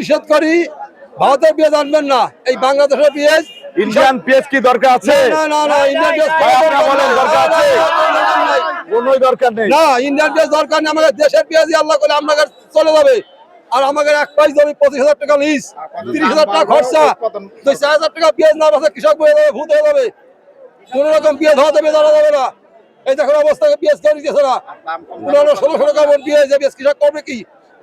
নিষেধ করি। ভারতের পেঁয়াজ আনবেন না। এই বাংলাদেশের পেঁয়াজ ইন্ডিয়ান পেঁয়াজ কি দরকার আছে? না না না ইন্ডিয়ান পেঁয়াজ বলেন দরকার আছে? কোনোই দরকার নেই। না ইন্ডিয়ান পেঁয়াজ দরকার নেই। আমাদের দেশের পেঁয়াজই আল্লাহ করে আপনাকে চলে যাবে। আর আমাদের এক পাইস জমি পঁচিশ হাজার টাকা লিজ তিরিশ হাজার টাকা খরচা। দুই চার হাজার টাকা পেঁয়াজ না বাসে কৃষক বয়ে যাবে ভূত হয়ে যাবে। কোন রকম পেঁয়াজ হওয়াতে বেদারা যাবে না। এই দেখুন অবস্থাকে পেঁয়াজ তৈরি দিতেছে না। পনেরো ষোলোশো টাকা পেঁয়াজ পেঁয়াজ কৃষক করবে কি?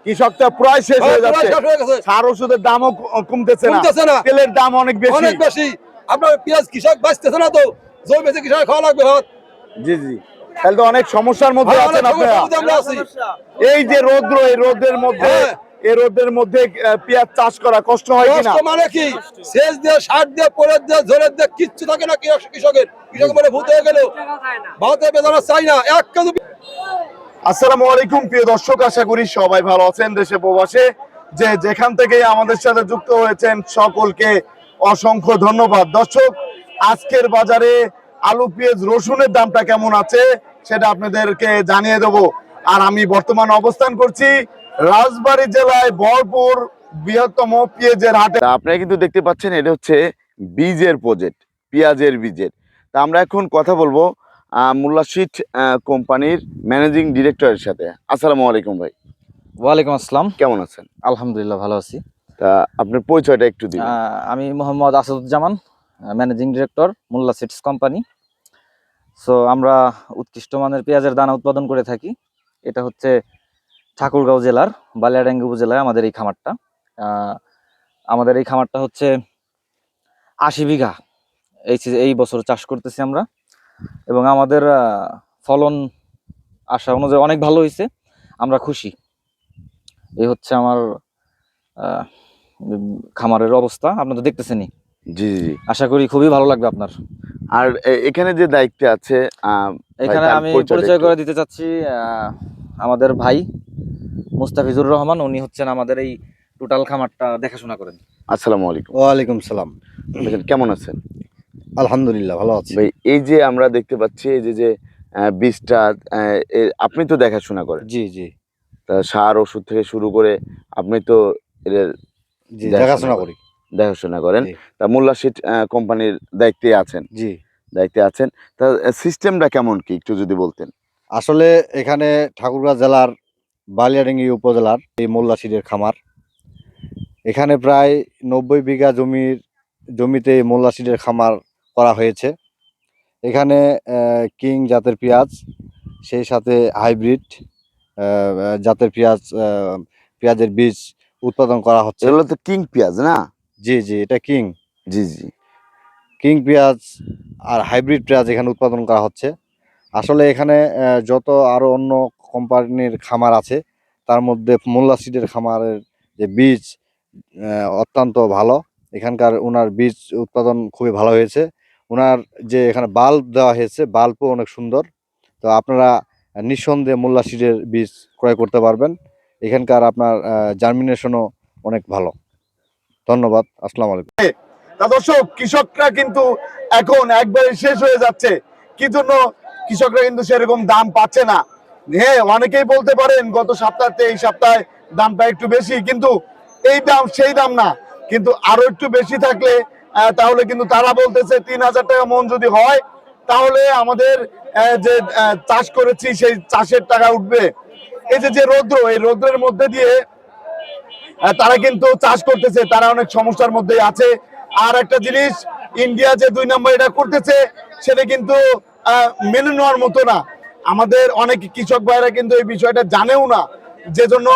কৃষক তো প্রায় শেষ হয়ে হ্যাঁ, যাচ্ছে। সার ওষুধের দামও কমতেছে না। তেলের দাম অনেক বেশি। অনেক বেশি। আপনার পেঁয়াজ কৃষক বাঁচতেছে না তো। জমি বেশি কৃষক খাওয়া লাগবে ভাত। জি জি। তাহলে তো অনেক সমস্যার মধ্যে হ্যাঁ, আছেন আপনারা। এই যে রৌদ্র এই রোদের মধ্যে হ্যাঁ। এই রোদের মধ্যে পেঁয়াজ চাষ করা কষ্ট হয় কিনা? কষ্ট মানে কি? সেচ দিয়ে সার দিয়ে পরের দিয়ে ঝোরের দিয়ে কিচ্ছু থাকে না কৃষক- কৃষকের। কৃষক বলে ভূত হয়ে গেল। ভারতের বেদনা চাই না। এক কেজি আসসালামু আলাইকুম, প্রিয় দর্শক, আশা করি সবাই ভালো আছেন দেশে প্রবাসে। যে যেখান থেকে আমাদের সাথে যুক্ত হয়েছেন, সকলকে অসংখ্য ধন্যবাদ। দর্শক, আজকের বাজারে আলু, পেঁয়াজ, রসুনের দামটা কেমন আছে, সেটা আপনাদেরকে জানিয়ে দেব। আর আমি বর্তমান অবস্থান করছি রাজবাড়ী জেলায় বরপুর বৃহত্তম পেঁয়াজের হাটে। আপনারা কিন্তু দেখতে পাচ্ছেন, এটা হচ্ছে বীজের প্রজেক্ট, পেঁয়াজের বীজের। তা আমরা এখন কথা বলব আহ, মোল্লা শিট কোম্পানির ম্যানেজিং ডিরেক্টরের সাথে। আসসালামু আলাইকুম ভাই। ওয়ালাইকুম আসসালাম। কেমন আছেন? আলহামদুলিল্লাহ ভালো আছি। তা আপনার পরিচয়টা একটু দিন। আমি Mohammad Asaduzzaman managing director Molla seeds company. So আমরা উৎকৃষ্ট মানের পেঁয়াজের দানা উৎপাদন করে থাকি। এটা হচ্ছে ঠাকুরগাঁও জেলার বালিয়াডাঙ্গি উপজেলায় আমাদের এই খামারটা। আমাদের এই খামারটা হচ্ছে আশি বিঘা। এই এই বছর চাষ করতেছি আমরা। এবং আমাদের ফলন আশা অনুযায়ী অনেক ভালো হয়েছে। আমরা খুশি। এই হচ্ছে আমার খামারের অবস্থা। আপনারা তো দেখতেছেনই। জি জি। আশা করি খুবই ভালো লাগবে আপনার। আর এখানে যে দায়িত্বে আছে আহ, এখানে আমি পরিচয় করে দিতে চাচ্ছি আমাদের ভাই মুস্তাফিজুর রহমান। উনি হচ্ছেন আমাদের এই টোটাল খামারটা দেখাশোনা করেন। আসসালামু আলাইকুম। ওয়ালাইকুম সালাম। কেমন আছেন? আলহামদুলিল্লাহ ভালো আছি। ভাই এই যে আমরা দেখতে পাচ্ছি এই যে যে বীজটা আপনি তো দেখাশোনা করেন। জি জি। তা সার ওষুধ থেকে শুরু করে আপনি তো এর জি দেখাশোনা করি। দেখাশোনা করেন। তা মোল্লা শিট কোম্পানির দায়িত্বে আছেন। জি। দায়িত্বে আছেন। তা সিস্টেমটা কেমন কি একটু যদি বলতেন? আসলে এখানে ঠাকুরগাঁ জেলার বালিয়াডাঙ্গি উপজেলার এই মোল্লাশিরের খামার। এখানে প্রায় নব্বই বিঘা জমির জমিতে এই মোল্লাশিরের খামার করা হয়েছে। এখানে কিং জাতের পেঁয়াজ সেই সাথে হাইব্রিড জাতের পেঁয়াজ পেঁয়াজের বীজ উৎপাদন করা হচ্ছে। এগুলো তো কিং পেঁয়াজ না? জি জি এটা কিং। জি জি। কিং পেঁয়াজ আর হাইব্রিড পেঁয়াজ এখানে উৎপাদন করা হচ্ছে। আসলে এখানে যত আরও অন্য কোম্পানির খামার আছে তার মধ্যে মোল্লা সিডের খামারের যে বীজ অত্যন্ত ভালো। এখানকার ওনার বীজ উৎপাদন খুবই ভালো হয়েছে। ওনার যে এখানে বাল্ব দেওয়া হয়েছে, বাল্বও অনেক সুন্দর। তো আপনারা নিঃসন্দেহে মোল্লা সিডের বীজ ক্রয় করতে পারবেন। এখানকার আপনার জার্মিনেশনও অনেক ভালো। ধন্যবাদ, আসসালাম আলাইকুম। দর্শক, কৃষকরা কিন্তু এখন একবারে শেষ হয়ে যাচ্ছে। কি জন্য কৃষকরা কিন্তু সেরকম দাম পাচ্ছে না? হ্যাঁ অনেকেই বলতে পারেন, গত সপ্তাহে এই সপ্তাহে দামটা একটু বেশি, কিন্তু এই দাম, সেই দাম না। কিন্তু আরও একটু বেশি থাকলে তাহলে কিন্তু তারা বলতেছে তিন হাজার টাকা মন যদি হয়, তাহলে আমাদের যে চাষ করেছি সেই চাষের টাকা উঠবে। এই যে যে রৌদ্র, এই রৌদ্রের মধ্যে দিয়ে তারা কিন্তু চাষ করতেছে, তারা অনেক সমস্যার মধ্যেই আছে। আর একটা জিনিস, ইন্ডিয়া যে দুই নম্বর এটা করতেছে, সেটা কিন্তু মেনে নেওয়ার মতো না। আমাদের অনেক কৃষক ভাইরা কিন্তু এই বিষয়টা জানেও না। যে জন্য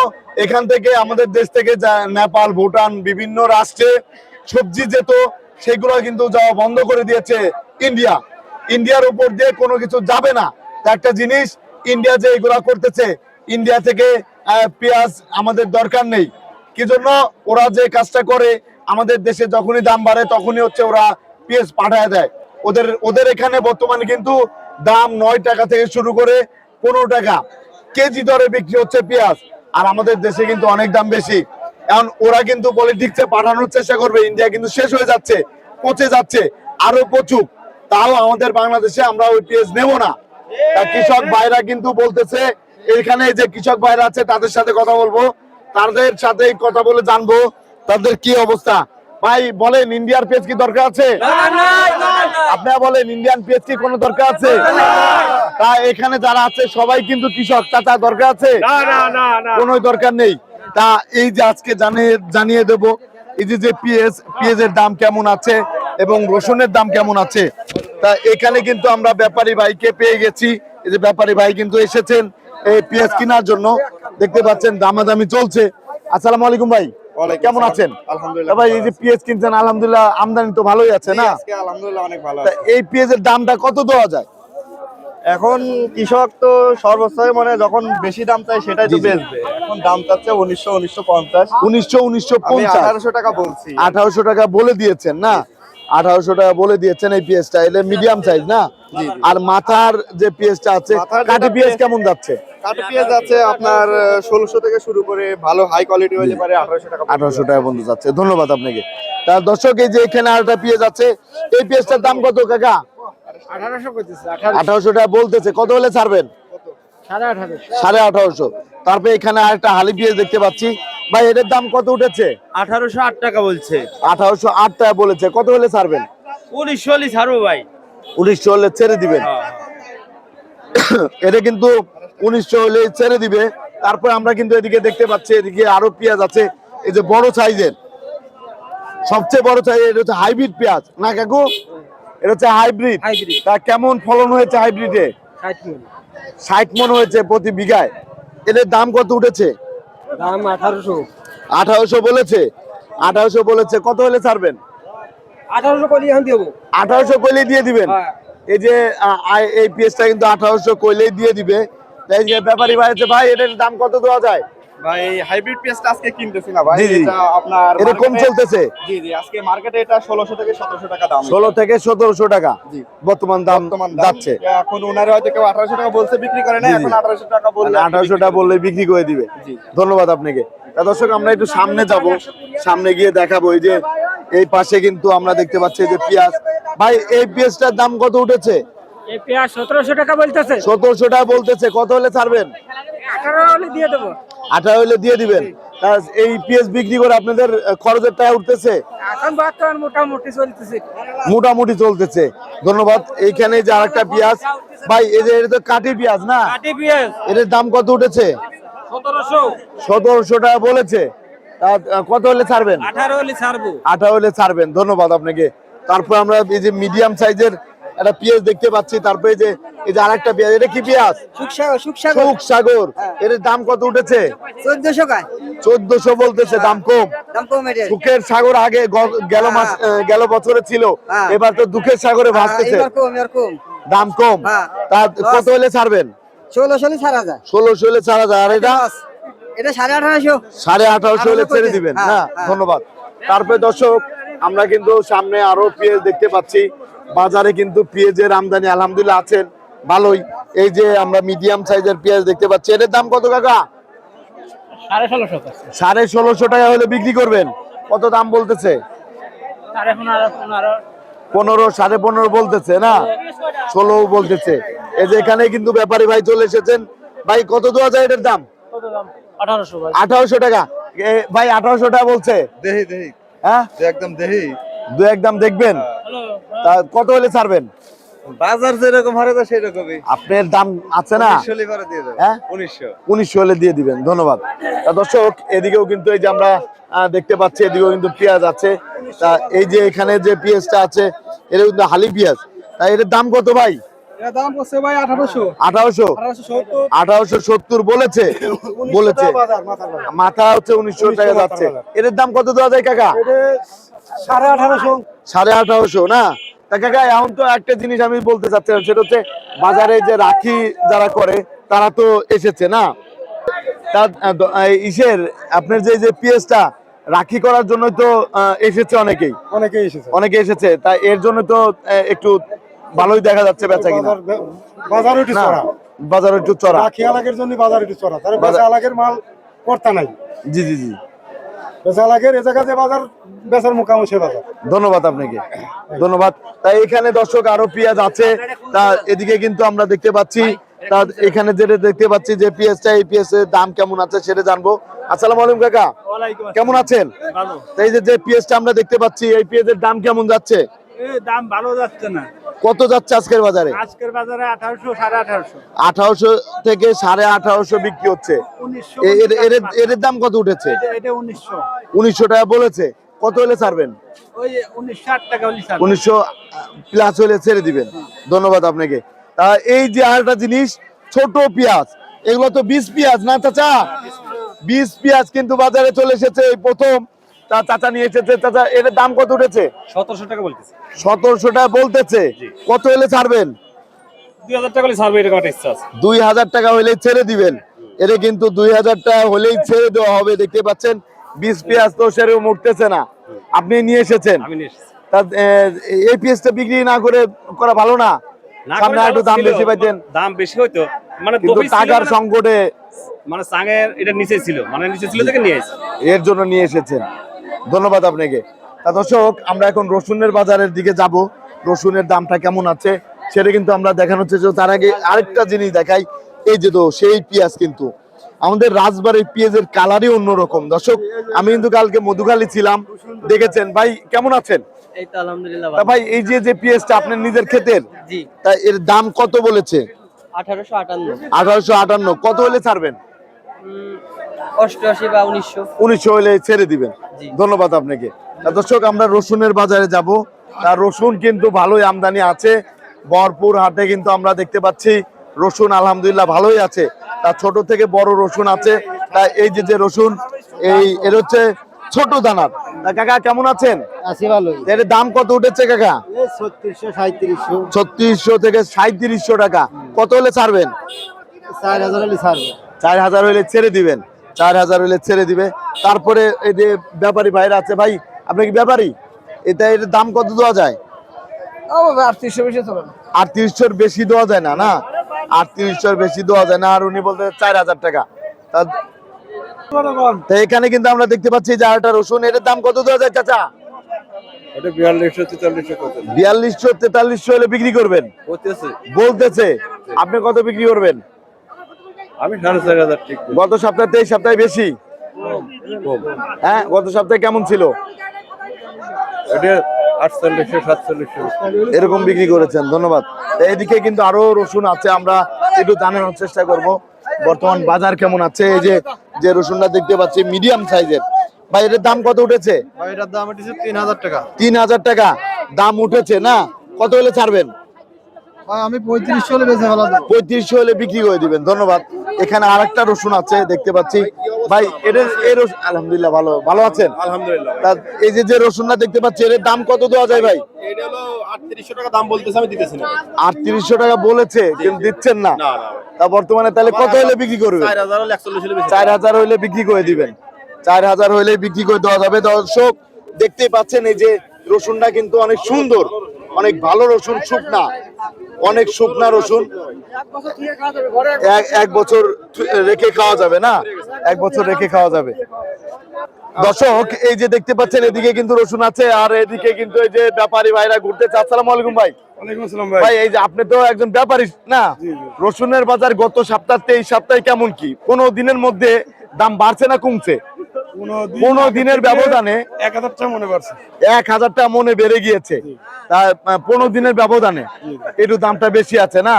এখান থেকে আমাদের দেশ থেকে নেপাল, ভুটান, বিভিন্ন রাষ্ট্রে সবজি যেত সেগুলো কিন্তু যাওয়া বন্ধ করে দিয়েছে ইন্ডিয়া। ইন্ডিয়ার উপর দিয়ে কোনো কিছু যাবে না। একটা জিনিস, ইন্ডিয়া যে এগুলা করতেছে, ইন্ডিয়া থেকে পেঁয়াজ আমাদের দরকার নেই। কি জন্য? ওরা যে কাজটা করে, আমাদের দেশে যখনই দাম বাড়ে, তখনই হচ্ছে ওরা পেঁয়াজ পাঠায় দেয়। ওদের ওদের এখানে বর্তমানে কিন্তু দাম নয় টাকা থেকে শুরু করে পনেরো টাকা। কেজি দরে বিক্রি হচ্ছে পেঁয়াজ। আর আমাদের দেশে কিন্তু অনেক দাম বেশি। এখন ওরা কিন্তু পলিটিক্সে পাঠানোর চেষ্টা করবে। ইন্ডিয়া কিন্তু শেষ হয়ে যাচ্ছে পচে যাচ্ছে আরও পচুক। তাও আমাদের বাংলাদেশে আমরা ওই পেঁয়াজ নেব না। কৃষক ভাইরা কিন্তু বলতেছে এখানে যে কৃষক ভাইরা আছে তাদের সাথে কথা বলব। তাদের সাথে কথা বলে জানব তাদের কি অবস্থা। ভাই বলেন ইন্ডিয়ার পেজ কি দরকার আছে? আপনারা বলেন ইন্ডিয়ান পেজ কি কোনো দরকার আছে? তা এখানে যারা আছে সবাই কিন্তু কৃষক। তার দরকার আছে? কোনো দরকার নেই। তা এই যে আজকে জানিয়ে জানিয়ে দেব এই যে যে পিএস পিএস এর দাম কেমন আছে এবং রসুনের দাম কেমন আছে? তা এখানে কিন্তু আমরা ব্যাপারী ভাইকে পেয়ে গেছি। এই যে ব্যাপারী ভাই কিন্তু এসেছেন এই পিএস কেনার জন্য। দেখতে পাচ্ছেন দামাদামি চলছে। আসসালামু আলাইকুম ভাই। কেমন আছেন? আলহামদুলিল্লাহ ভাই এই যে পিএস কিনছেন আলহামদুলিল্লাহ আমদানি তো ভালোই আছে না? আজকে আলহামদুলিল্লাহ অনেক ভালো এই পেঁয়াজের দামটা কত দেওয়া যায়? এখন কৃষক তো সর্বোচ্চ মানে যখন বেশি দাম চাই সেটাই তো। বেচবে। এখন দাম চাচ্ছে উনিশশো উনিশশো পঞ্চাশ। উনিশশো উনিশশো পঞ্চাশ। আঠারোশো টাকা বলছি। আঠারোশো টাকা বলে দিয়েছেন না? আঠারোশো টাকা বলে দিয়েছেন এই পিএসটা এলে মিডিয়াম সাইজ না? আর মাথার যে পিএসটা আছে মাথার কাটি পিএস কেমন যাচ্ছে? কাঠি পেঁয়াজ আছে আপনার ষোলোশো থেকে শুরু করে ভালো হাই কোয়ালিটি হয়ে পারে আঠারোশো টাকা আঠারোশো টাকা বন্ধু যাচ্ছে। ধন্যবাদ আপনাকে। তার দর্শক এই যে এখানে আরেকটা পেঁয়াজ আছে এই পেঁয়াজটার দাম কত কাকা? আঠারোশো টাকা বলতেছে কত হলে ছাড়বেন? সাড়ে আঠারোশো। তারপরে এখানে আরেকটা হালি পেঁয়াজ দেখতে পাচ্ছি। ভাই এটার দাম কত উঠেছে? আঠারোশো আট টাকা বলছে। আঠারোশো আট টাকা বলেছে। কত হলে ছাড়বেন? উনিশশো হলে ছাড়বো ভাই। উনিশশো হলে ছেড়ে দিবেন। এটা কিন্তু উনিশশো হলে ছেড়ে দিবে। তারপর আমরা কিন্তু এদিকে দেখতে পাচ্ছি এদিকে আরও পেঁয়াজ আছে। এই যে বড় সাইজের। সবচেয়ে বড় সাইজ এটা হচ্ছে হাইব্রিড পেঁয়াজ। না কাকু? এটা হচ্ছে হাইব্রিড। তা কেমন ফলন হয়েছে হাইব্রিডে? ষাট মন। হয়েছে প্রতি বিঘায়। এদের দাম কত উঠেছে? দাম আঠারোশো। আঠারোশো বলেছে। আঠারোশো বলেছে। কত হলে ছাড়বেন? আঠারোশো এখন দেবো। আঠারোশো কইলে দিয়ে দিবেন? হ্যাঁ। এই যে এই পিএসটা কিন্তু আঠারোশো কইলেই দিয়ে দিবে। তাই যে ব্যাপারী ভাই ভাই এটার দাম কত দেওয়া যায়? ভাই হাইব্রিড আজকে কিনতেছি না ভাই। এটা আপনার এটা চলতেছে। জি জি আজকে মার্কেটে এটা ষোলোশো থেকে সতেরোশো টাকা দাম ষোলো থেকে সতেরোশো টাকা। জি। বর্তমান দাম যাচ্ছে। এখন ওনারা হয়তো কেউ আঠারোশো টাকা বলছে বিক্রি করে না। এখন আঠারোশো টাকা বললে আঠারোশো টাকা বললে বিক্রি করে দিবে। জি। ধন্যবাদ আপনাকে। তা দর্শক আমরা একটু সামনে যাব। সামনে গিয়ে দেখাবো এই যে এই পাশে কিন্তু আমরা দেখতে পাচ্ছি যে পেঁয়াজ। ভাই এই পেঁয়াজটার দাম কত উঠেছে? সতেরোশো টাকা বলতেছে। সতেরোশো টাকা বলতেছে। কত হলে ছাড়বেন? আঠারো হলে দিয়ে দেবো। আঠারো হলে দিয়ে দিবেন। এই পেঁয়াজ বিক্রি করে আপনাদের খরচের টাকা উঠতেছে? এখন বর্তমান মোটামুটি চলতেছে। মোটামুটি চলতেছে। ধন্যবাদ। এইখানে যে আরেকটা পেঁয়াজ ভাই এই যে এটা তো কাটি পেঁয়াজ না? কাটি পেঁয়াজ। এটার দাম কত উঠেছে? সতেরোশো। সতেরোশো টাকা বলেছে। কত হলে ছাড়বেন? আঠারো হলে ছাড়বো। আঠারো হলে ছাড়বেন। ধন্যবাদ আপনাকে। তারপর আমরা এই যে মিডিয়াম সাইজের একটা পেঁয়াজ দেখতে পাচ্ছি তারপরে যে এই যে আরেকটা পেঁয়াজ এটা কি পেঁয়াজ? সুখ সাগর। এর দাম কত উঠেছে? চোদ্দশো চোদ্দশো বলতেছে দাম কম। দাম কম সুখের সাগর আগে গেল মাস গেল বছরে ছিল। হ্যাঁ। এবার তো দুঃখের সাগরে ভাসতেছে। দাম কম। হ্যাঁ। তা কত হলে ছাড়বেন? ষোলোশো হলে ছাড়া যায় ষোলোশো হলে ছাড়া যায় আর এটা? এটা সাড়ে আঠারোশো। সাড়ে আঠারোশো হলে ছেড়ে দিবেন। হ্যাঁ, হ্যাঁ হ্যাঁ। ধন্যবাদ। তারপরে দর্শক আমরা কিন্তু সামনে আরও পেঁয়াজ দেখতে পাচ্ছি। বাজারে কিন্তু পেঁয়াজের আমদানি আলহামদুলিল্লাহ আছেন ভালোই। এই যে আমরা মিডিয়াম সাইজের পেঁয়াজ দেখতে পাচ্ছি এটার দাম কত কাকা? সাড়ে ষোলোশো টাকা হলে বিক্রি করবেন। কত দাম বলতেছে? পনেরো সাড়ে পনেরো বলতেছে না? ষোলো বলতেছে। এই যে এখানে কিন্তু ব্যাপারী ভাই চলে এসেছেন। ভাই কত দেওয়া যায় এটার দাম? আঠারোশো আঠারোশো টাকা। ভাই আঠারোশো টাকা বলছে? দেহি দেহি। হ্যাঁ? একদম দেহি। দু একদম দেখবেন? তা কত হলে ছাড়বেন? বাজার যেরকম হারে তো সেরকমই আপনার দাম আছে না? উনিশশো হ্যাঁ? হলে দিয়ে দিবেন ধন্যবাদ। দর্শক এদিকেও কিন্তু এই যে আমরা দেখতে পাচ্ছি এদিকেও কিন্তু পেঁয়াজ আছে। তা এই যে এখানে যে পেঁয়াজটা আছে এটা কিন্তু হালি পেঁয়াজ। তা এটার দাম কত ভাই? এটা দাম পড়ছে ভাই আঠারোশো। আঠারোশো? আঠারোশো সত্তর। বলেছে বলেছে। মাথা হচ্ছে উনিশশো টাকা যাচ্ছে। এটার দাম কত দেওয়া যায় কাকা? সাড়ে আঠারোশো। সাড়ে আঠারোশো না? কাকা এখন তো একটা জিনিস আমি বলতে চাচ্ছিলাম সেটা হচ্ছে বাজারে যে রাখি যারা করে তারা তো এসেছে না? তার ইসের আপনার যে যে পিএসটা রাখি করার জন্য তো এসেছে অনেকেই। অনেকেই এসেছে। অনেকে এসেছে তাই এর জন্য তো একটু ভালোই দেখা যাচ্ছে বেচা কিনা। বাজার একটু চড়া। বাজার একটু চড়া। রাখি আলাগের জন্য বাজার একটু চড়া। তার বাজার- আলাগের মাল কর্তা নাই। জি জি জি। বেচা আলাগের এ জায়গা বাজার বেচার মোকামো সে বাজার। ধন্যবাদ আপনাকে। ধন্যবাদ। তাই এখানে দর্শক আরও পেঁয়াজ আছে। তা এদিকে কিন্তু আমরা দেখতে পাচ্ছি তা এখানে যেটা দেখতে পাচ্ছি যে পেঁয়াজটা এই পেঁয়াজের দাম কেমন আছে সেটা জানব। আসসালামু আলাইকুম কাকা। কেমন আছেন? এই যে যে পেঁয়াজটা আমরা দেখতে পাচ্ছি এই পেঁয়াজের দাম কেমন যাচ্ছে? দাম ভালো যাচ্ছে না। কত যাচ্ছে আজকের বাজারে? আজকের বাজারে আঠারোশো সাড়ে আঠারোশো। আঠারোশো থেকে সাড়ে আঠারোশো বিক্রি হচ্ছে। এর এর- এর দাম কত উঠেছে? এটা- টাকা বলেছে। কত হলে ছাড়বেন? ওই উনিশশো টাকা হলি প্লাস হলে ছেড়ে দিবেন। ধন্যবাদ আপনাকে। তা এই যে আরেকটা জিনিস ছোট পেঁয়াজ। এগুলো তো বিষ পেঁয়াজ না চাচা? বিষ পেঁয়াজ কিন্তু বাজারে চলে এসেছে এই প্রথম। তা চাচা নিয়ে এসেছে চাচা এর দাম কত উঠেছে? সতেরোশো টাকা বলতেছে। সতেরোশো টাকা বলতেছে। কত হলে ছাড়বেন? দুই হাজার টাকা হলে ছেড়ে দিবেন। এটা কিন্তু দুই হাজার টাকা হলেই ছেড়ে দেওয়া হবে দেখতে পাচ্ছেন? বিষ পেঁয়াজ তো সেরকম উঠতেছে না। আপনি নিয়ে এসেছেন। এই পেঁয়াজটা বিক্রি না করে করা ভালো না? সামনে একটু দাম বেশি পাইতেন। দাম বেশি হইতো। মানে কিন্তু টাকার মানে- সংকটে মানে সাঙের এটা নিচে ছিল। মানে নিচে ছিল থেকে নিয়ে এসেছি। এর জন্য নিয়ে এসেছেন। ধন্যবাদ আপনাকে। তা দর্শক আমরা এখন রসুনের বাজারের দিকে যাব। রসুনের দামটা কেমন আছে সেটা কিন্তু আমরা দেখানোর চেষ্টা করছি। তার আগে আরেকটা জিনিস দেখাই। এই যে তো সেই পেঁয়াজ কিন্তু। আমাদের রাজবাড়ির পেঁয়াজের কালারই অন্যরকম। দর্শক আমি কিন্তু কালকে মধুখালী ছিলাম। দেখেছেন? ভাই কেমন আছেন? তো ভাই এই যে যে পেঁয়াজটা আপনার নিজের ক্ষেতের তা এর দাম কত বলেছে? আঠারোশো আটান্ন। কত হলে ছাড়বেন? অষ্টআশি বা উনিশশো। উনিশশো হলে ছেড়ে দিবেন। ধন্যবাদ আপনাকে। তা দর্শক আমরা রসুনের বাজারে যাব। তার রসুন কিন্তু ভালোই আমদানি আছে। বরপুর হাটে কিন্তু আমরা দেখতে পাচ্ছি রসুন আলহামদুলিল্লাহ ভালোই আছে। তার ছোট থেকে বড় রসুন আছে। তা এই যে যে রসুন এই এর হচ্ছে ছোট দানার। তা কাকা কেমন আছেন? আছি এর দাম কত উঠেছে কাকা? ছত্রিশশো থেকে সাঁত্রিশশো টাকা। কত হলে ছাড়বেন? চার হাজার হলে ছাড়বে। চার হাজার হলে ছেড়ে দিবেন। চার হাজার হলে ছেড়ে দিবে। তারপরে এই যে ব্যাপারী ভাইরা আছে ভাই আপনি কি ব্যাপারী? এটা এর দাম কত দেওয়া যায়? আটত্রিশশো বেশি চলে না। আটত্রিশশোর বেশি দেওয়া যায় না না? আটত্রিশশোর বেশি দেওয়া যায় না আর উনি বলতে চার হাজার টাকা। তা- এখানে কিন্তু আমরা দেখতে পাচ্ছি যে রসুন এর দাম কত দেওয়া যায় চাচা? এটা বিয়াল্লিশশো তেতাল্লিশশো বিয়াল্লিশশো তেতাল্লিশশো হলে বিক্রি করবেন। বলতেছে। বলতেছে। আপনি কত বিক্রি করবেন? আমি সাড়ে চার হাজার ঠিক গত সপ্তাহে এই সপ্তাহে বেশি? হ্যাঁ গত সপ্তাহে কেমন ছিল? এটা আটচল্লিশশো সাতচল্লিশশো। এরকম বিক্রি করেছেন ধন্যবাদ। এদিকে কিন্তু আরও রসুন আছে আমরা একটু জানানোর চেষ্টা করব। বর্তমান বাজার কেমন আছে? এই যে যে রসুনটা দেখতে পাচ্ছি মিডিয়াম সাইজের। ভাই এটার দাম কত উঠেছে? ভাই এটার দাম উঠেছে তিন হাজার টাকা। তিন হাজার টাকা। দাম উঠেছে না? কত হলে ছাড়বেন? আমি পঁয়ত্রিশশো হলে বেঁচে ভালো পঁয়ত্রিশশো হলে বিক্রি করে দিবেন ধন্যবাদ। এখানে আরেকটা রসুন আছে দেখতে পাচ্ছি। ভাই এটার এই রসুন আলহামদুলিল্লাহ ভালো ভালো আছেন? আলহামদুলিল্লাহ। তা এই যে যে রসুনটা দেখতে পাচ্ছি এর দাম কত দেওয়া যায় ভাই? এটা হলো আটত্রিশশো টাকা দাম বলতেছে আমি দিতেছি না। আটত্রিশশো টাকা বলেছে কিন্তু দিচ্ছেন না। না না তা বর্তমানে তাহলে কত হলে বিক্রি করবে? চার হাজার হলে একচল্লিশ হলে বেশি চার হাজার হইলে বিক্রি করে দিবেন। চার হাজার হইলে বিক্রি করে দেওয়া যাবে দর্শক। দেখতেই পাচ্ছেন এই যে রসুনটা কিন্তু অনেক সুন্দর অনেক ভালো রসুন শুকনা। অনেক শুকনা রসুন। এক বছর রেখে খাওয়া যাবে না? এক বছর রেখে খাওয়া যাবে। দর্শক এই যে দেখতে পাচ্ছেন এদিকে কিন্তু রসুন আছে আর এদিকে কিন্তু এই যে ব্যাপারী ভাইরা ঘুরতেছে আসসালামু আলাইকুম ভাই। ভাই। এই যে আপনি তো একজন ব্যাপারী না? রসুনের বাজার গত সপ্তাহে এই সপ্তাহে কেমন কি? কোন দিনের মধ্যে দাম বাড়ছে না কমছে? কোন দিনের ব্যবধানে এক হাজার টাকা মনে পারছে এক হাজার টাকা মনে বেড়ে গিয়েছে। তা পনেরো দিনের ব্যবধানে একটু দামটা বেশি আছে না?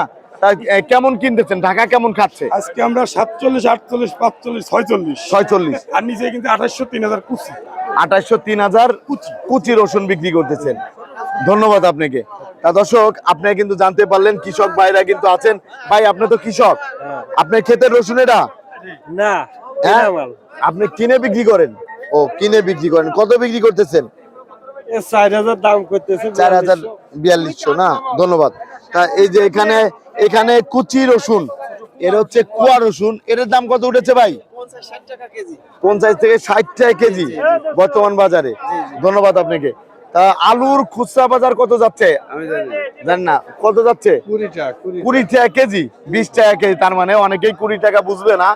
কেমন কিনতেছেন? ঢাকা কেমন খাচ্ছে? আজকে আমরা সাতচল্লিশ আটচল্লিশ পাঁচচল্লিশ ছয়চল্লিশ। ছয়চল্লিশ। আর নিচে কিন্তু আঠাশশো তিন হাজার কুচি। আঠাশশো তিন হাজার কুচি। রসুন বিক্রি করতেছেন। ধন্যবাদ আপনাকে। তা দর্শক আপনি কিন্তু জানতে পারলেন কৃষক ভাইরা কিন্তু আছেন। ভাই আপনি তো কৃষক। আপনার ক্ষেতের রসুন এটা না হ্যাঁ? আপনি কিনে বিক্রি করেন? ও কিনে বিক্রি করেন। কত বিক্রি করতেছেন? চার হাজার দাম করতেছে চার হাজার বিয়াল্লিশশো। না? ধন্যবাদ। তা এই যে এখানে এখানে কুচি রসুন এর হচ্ছে কুয়া রসুন। এটার দাম কত উঠেছে ভাই? পঞ্চাশ থেকে ষাট টাকা কেজি। বর্তমান বাজারে। ধন্যবাদ আপনাকে। তা আলুর খুচরা বাজার কত যাচ্ছে? জান না। কত যাচ্ছে? কুড়ি টাকা কুড়ি টাকা কেজি বিশ টাকা কেজি। তার মানে অনেকেই কুড়ি টাকা বুঝবে না।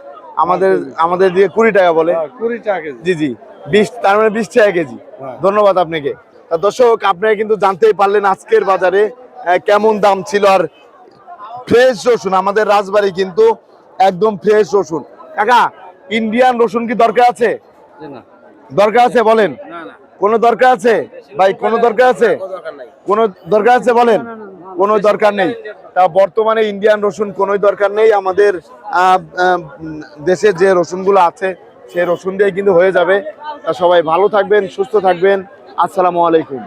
আমাদের আমাদের দিয়ে কুড়ি টাকা বলে। কুড়ি টাকা কেজি। জি জি। বিশ তার মানে বিশ টাকা কেজি। ধন্যবাদ আপনাকে। তা দর্শক আপনারা কিন্তু জানতেই পারলেন আজকের বাজারে কেমন দাম ছিল। আর ফ্রেশ রসুন আমাদের রাজবাড়ি কিন্তু একদম ফ্রেশ রসুন। কাকা ইন্ডিয়ান রসুন কি দরকার আছে? দরকার আছে বলেন। কোনো দরকার আছে? ভাই কোনো দরকার আছে? কোনো দরকার আছে বলেন? কোনো দরকার নেই। তা বর্তমানে ইন্ডিয়ান রসুন কোনো দরকার নেই। আমাদের দেশে যে রসুনগুলো আছে সেই রসুন দিয়ে কিন্তু হয়ে যাবে। তা সবাই ভালো থাকবেন সুস্থ থাকবেন। আসসালামু আলাইকুম।